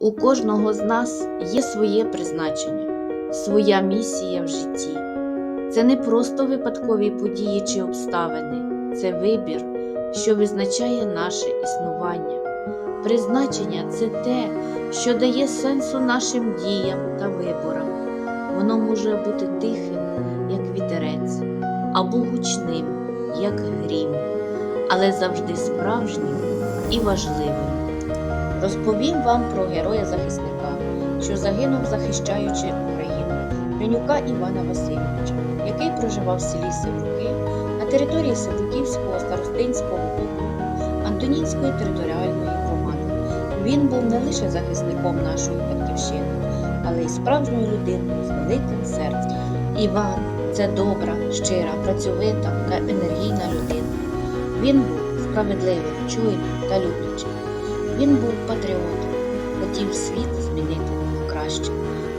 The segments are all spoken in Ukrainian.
У кожного з нас є своє призначення, своя місія в житті. Це не просто випадкові події чи обставини, це вибір, що визначає наше існування. Призначення це те, що дає сенсу нашим діям та виборам. Воно може бути тихим, як вітерець, або гучним, як грім, але завжди справжнім і важливим. Розповім вам про героя-захисника, що загинув, захищаючи Україну, Менюка Івана Васильовича, який проживав в селі Севруки на території Севруківського старостинського округу Антонінської територіальної громади. Він був не лише захисником нашої батьківщини, але й справжньою людиною з великим серцем. Іван це добра, щира, працьовита та енергійна людина. Він був справедливим, чуйним та люблячим. Він був патріотом, хотів світ змінити на краще.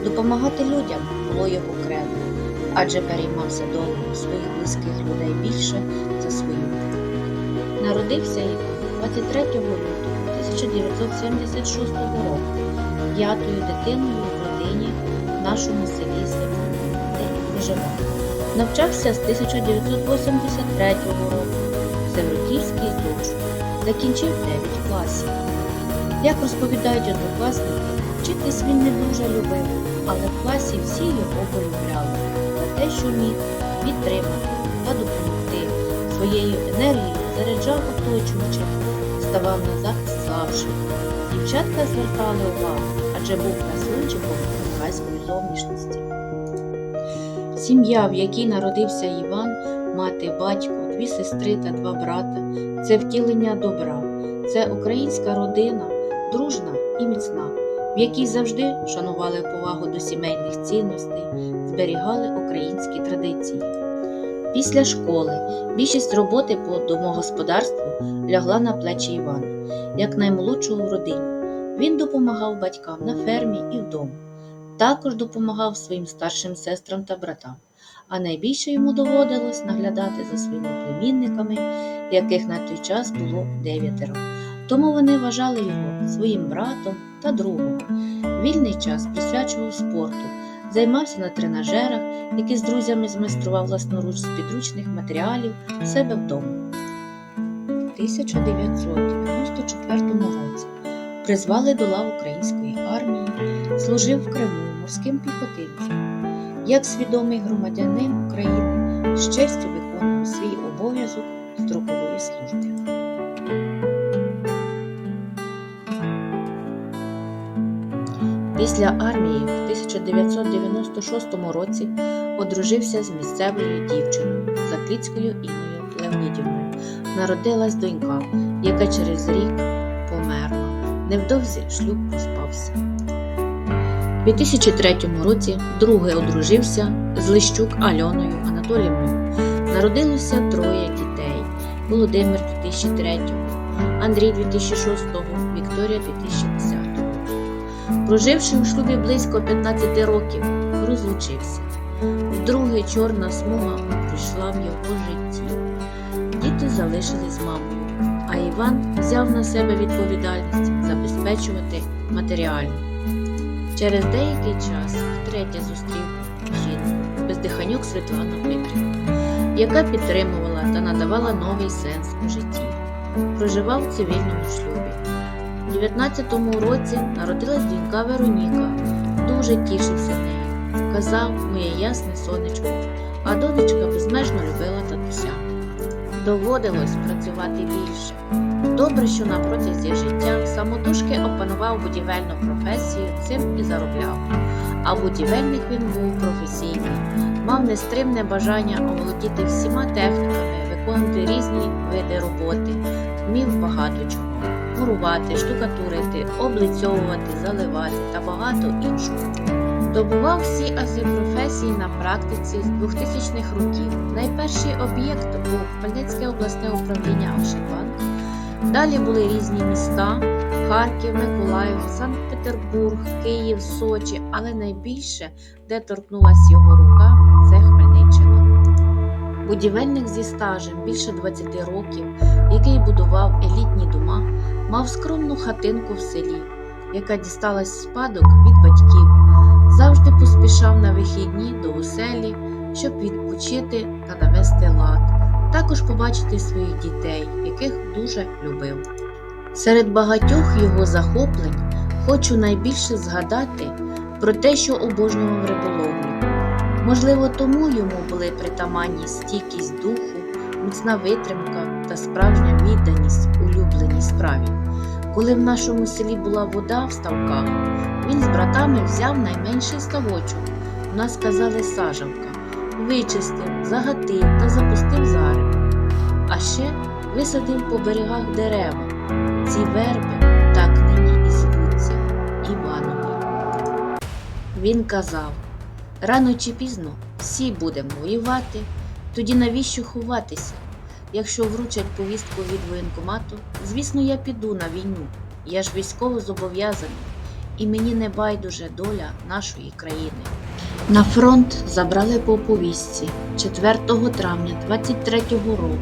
Допомагати людям було його кредо, адже переймався долею своїх близьких людей більше за свою. Народився Іван 23 лютого 1976 року, п'ятою дитиною в родині в нашому селі Севруки, де і проживав. Навчався з 1983 року в Севруківській ЗОЖ, закінчив 9 класів. Як розповідають однокласники, вчитись він не дуже любив, але в класі всі його полюбляли за те, що міг підтримати та допомогти своєю енергією, заряджав оточуючих, ставав на захист слабших. Дівчатка звертали увагу, адже був красунчиком кавказької зовнішності. Сім'я, в якій народився Іван, мати, батько, дві сестри та два брата це втілення добра, це українська родина, дружна і міцна, в якій завжди шанували повагу до сімейних цінностей, зберігали українські традиції. Після школи більшість роботи по домогосподарству лягла на плечі Івана, як наймолодшого в родині. Він допомагав батькам на фермі і вдома. Також допомагав своїм старшим сестрам та братам, а найбільше йому доводилось наглядати за своїми племінниками, яких на той час було дев'ятеро. Тому вони вважали його своїм братом та другом. Вільний час присвячував спорту, займався на тренажерах, які з друзями змайстрував власноруч з підручних матеріалів себе вдома. У 1994 році призвали до лав української армії, служив в Криму морським піхотинцем. Як свідомий громадянин України з честю виконував свій обов'язок строкової служби. Після армії в 1996 році одружився з місцевою дівчиною Закліцькою Інною Леонідівною. Народилась донька, яка через рік померла. Невдовзі шлюб розпався. У 2003 році вдруге одружився з Лищук Альоною Анатоліївною. Народилося троє дітей: Володимир 2003, Андрій 2006, Вікторія 2010. Проживши у шлюбі близько 15 років, розлучився. Вдруге чорна смуга прийшла в його житті. Діти залишились з мамою, а Іван взяв на себе відповідальність забезпечувати матеріально. Через деякий час втретє зустрів жінку бездиханюк Світлану Дмитрівну, яка підтримувала та надавала новий сенс у житті. Проживав в цивільному шлюбі. У 19-му році народилась донька Вероніка, дуже тішився нею. Казав моє ясне сонечко, а донечка безмежно любила татуся. Доводилось працювати більше. Добре, що на протязі життя самотужки опанував будівельну професію, цим і заробляв. А будівельник він був професійний, мав нестримне бажання оволодіти всіма техніками, виконувати різні види роботи, вмів багато чого мурувати, штукатурити, облицьовувати, заливати та багато іншого. Добував всі ази професії на практиці з 2000-х років. Найперший об'єкт був Хмельницьке обласне управління Ощадбанк. Далі були різні міста: Харків, Миколаїв, Санкт-Петербург, Київ, Сочі, але найбільше, де торкнулась його рука, це Хмельниччина. Будівельник зі стажем більше 20 років, який будував елітні дома, мав скромну хатинку в селі. яка дісталась спадок від батьків, завжди поспішав на вихідні до оселі, щоб відпочити та навести лад, також побачити своїх дітей, яких дуже любив. Серед багатьох його захоплень хочу найбільше згадати про те, що обожнював риболовлю. Можливо, тому йому були притаманні стійкість духу, міцна витримка та справжня відданість улюбленій справі. Коли в нашому селі була вода в ставках, він з братами взяв найменший ставочок. У нас казали сажавка, вичистив, загатив та запустив зари. А ще висадив по берегах дерева. Ці верби так нині і звуться Іванові. Він казав: рано чи пізно всі будемо воювати, тоді навіщо ховатися? Якщо вручать повістку від воєнкомату, звісно, я піду на війну. Я ж військово зобов'язаний, і мені не байдуже доля нашої країни. На фронт забрали по повістці 4 травня 23-го року.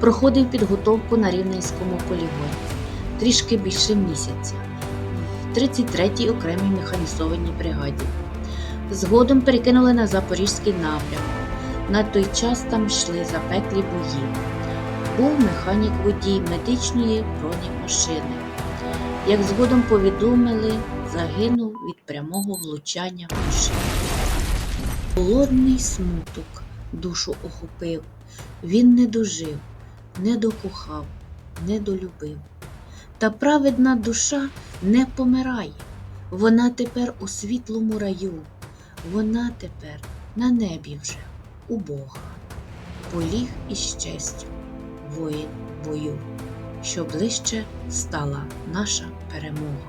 Проходив підготовку на Рівненському полігоні трішки більше місяця в 33-й окремій механізованій бригаді. Згодом перекинули на Запорізький напрямок. На той час там йшли запеклі бої. Був механік водій медичної бронемашини. Як згодом повідомили, загинув від прямого влучання в. Холодний смуток душу охопив. Він не дожив, не докохав, не долюбив. Та праведна душа не помирає. Вона тепер у світлому раю, вона тепер на небі вже у Бога. Поліг із честю, воїн бою, що ближче стала наша перемога.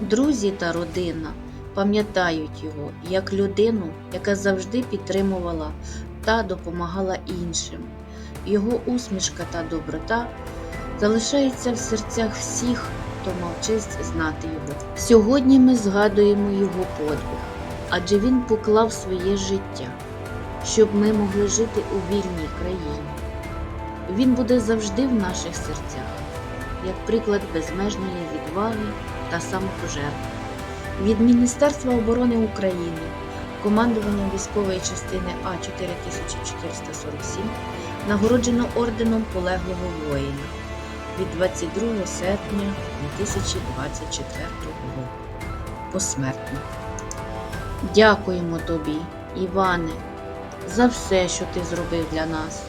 Друзі та родина пам'ятають його як людину, яка завжди підтримувала та допомагала іншим. Його усмішка та доброта залишаються в серцях всіх, хто мовчить знати його. Сьогодні ми згадуємо його подвиг, адже він поклав своє життя, щоб ми могли жити у вільній країні. Він буде завжди в наших серцях, як приклад безмежної відваги та самопожертви. Від Міністерства оборони України, командуванням військової частини А 4447 нагороджено орденом полеглого воїна від 22 серпня 2024 року. Посмертно. Дякуємо тобі, Іване, за все, що ти зробив для нас.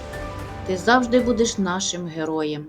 Ти завжди будеш нашим героєм.